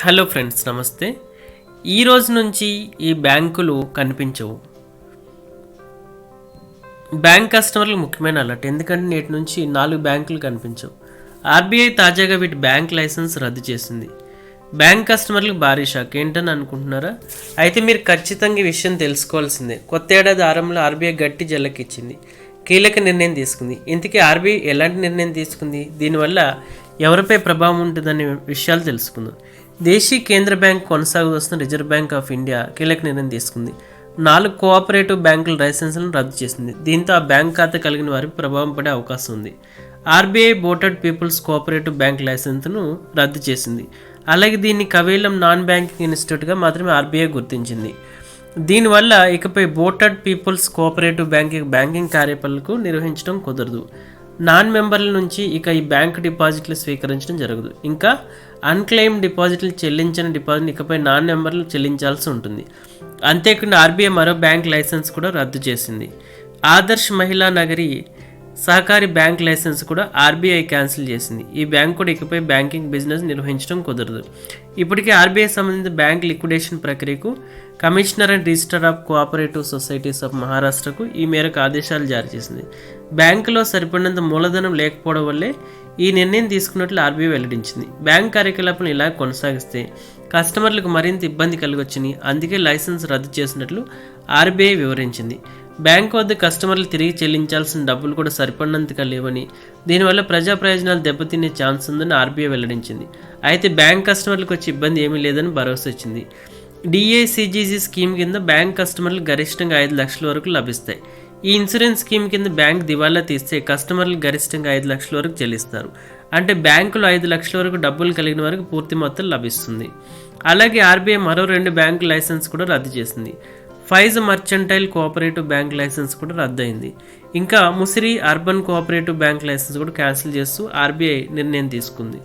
Hello friends నమస్తే. ఈరోజు నుంచి ఈ బ్యాంకులు కనిపించవు. బ్యాంక్ కస్టమర్లు ముఖ్యమైన అలర్ట్. ఎందుకంటే నేటి నుంచి నాలుగు బ్యాంకులు కనిపించవు. ఆర్బీఐ తాజాగా వీటి బ్యాంక్ లైసెన్స్ రద్దు చేసింది. బ్యాంక్ కస్టమర్లకు భారీ షాక్. ఏంటని అనుకుంటున్నారా? అయితే మీరు ఖచ్చితంగా ఈ విషయం తెలుసుకోవాల్సిందే. కొత్త ఏడాది ఆరంభంలో ఆర్బీఐ గట్టి జల్లకిచ్చింది కీలక నిర్ణయం తీసుకుంది. ఇంతకీ ఆర్బీఐ ఎలాంటి నిర్ణయం తీసుకుంది? దీనివల్ల ఎవరిపై ప్రభావం ఉంటుందనే విషయాలు తెలుసుకుందాం. దేశీ కేంద్ర బ్యాంక్ కొనసాగుతున్న రిజర్వ్ బ్యాంక్ ఆఫ్ ఇండియా కీలక నిర్ణయం తీసుకుంది. నాలుగు కోఆపరేటివ్ బ్యాంకుల లైసెన్సులను రద్దు చేసింది. దీంతో ఆ బ్యాంక్ ఖాతా కలిగిన వారికి ప్రభావం పడే అవకాశం ఉంది. RBI Botad people's cooperative bank లైసెన్స్ను రద్దు చేసింది. అలాగే దీన్ని కవేలం నాన్ బ్యాంకింగ్ ఇన్స్టిట్యూట్గా మాత్రమే ఆర్బీఐ గుర్తించింది. దీనివల్ల ఇకపై Botad people's cooperative banking banking కార్యపాలకు నిర్వహించడం కుదరదు. నాన్ మెంబర్ల నుంచి ఇక ఈ బ్యాంక్ డిపాజిట్లు స్వీకరించడం జరగదు. ఇంకా అన్క్లెయిమ్ డిపాజిట్లు చెల్లించిన డిపాజిట్ ఇకపై నాన్ నెంబర్లు చెల్లించాల్సి ఉంటుంది. అంతేకాకుండా ఆర్బీఐ మరో బ్యాంక్ లైసెన్స్ కూడా రద్దు చేసింది. ఆదర్శ్ మహిళా నగరి సహకారి బ్యాంక్ లైసెన్స్ కూడా ఆర్బీఐ క్యాన్సిల్ చేసింది. ఈ బ్యాంక్ కూడా ఇకపై బ్యాంకింగ్ బిజినెస్ నిర్వహించడం కుదరదు. ఇప్పటికే ఆర్బీఐ సంబంధించిన బ్యాంక్ లిక్విడేషన్ ప్రక్రియకు commissioner and register of cooperative societies of మహారాష్ట్రకు ఈ మేరకు ఆదేశాలు జారీ చేసింది. బ్యాంకులో సరిపడినంత మూలధనం లేకపోవడం వల్లే ఈ నిర్ణయం తీసుకున్నట్లు ఆర్బీఐ వెల్లడించింది. బ్యాంక్ కార్యకలాపాలను ఇలా కొనసాగిస్తే కస్టమర్లకు మరింత ఇబ్బంది కలగొచ్చని అందుకే లైసెన్స్ రద్దు చేసినట్లు ఆర్బీఐ వివరించింది. బ్యాంక్ వద్ద కస్టమర్లు తిరిగి చెల్లించాల్సిన డబ్బులు కూడా సరిపడినంతగా లేవని దీనివల్ల ప్రజా ప్రయోజనాలు దెబ్బతినే ఛాన్స్ ఉందని ఆర్బీఐ వెల్లడించింది. అయితే బ్యాంక్ కస్టమర్లకు వచ్చే ఇబ్బంది ఏమీ లేదని భరోసా ఇచ్చింది డిఏసిజీసీ స్కీమ్ కింద బ్యాంక్ కస్టమర్లు గరిష్టంగా ఐదు లక్షల వరకు లభిస్తాయి. ఈ ఇన్సూరెన్స్ స్కీమ్ కింద బ్యాంక్ దివాలా తీస్తే కస్టమర్లు గరిష్టంగా ఐదు లక్షల వరకు చెల్లిస్తారు. అంటే బ్యాంకులో ఐదు లక్షల వరకు డబ్బులు కలిగిన వరకు పూర్తి మొత్తం లభిస్తుంది. అలాగే ఆర్బీఐ మరో రెండు బ్యాంకు లైసెన్స్ కూడా రద్దు చేసింది. Faiz mercantile cooperative bank license కూడా రద్దయింది. ఇంకా Musiri urban cooperative bank license కూడా క్యాన్సిల్ చేస్తూ ఆర్బీఐ నిర్ణయం తీసుకుంది.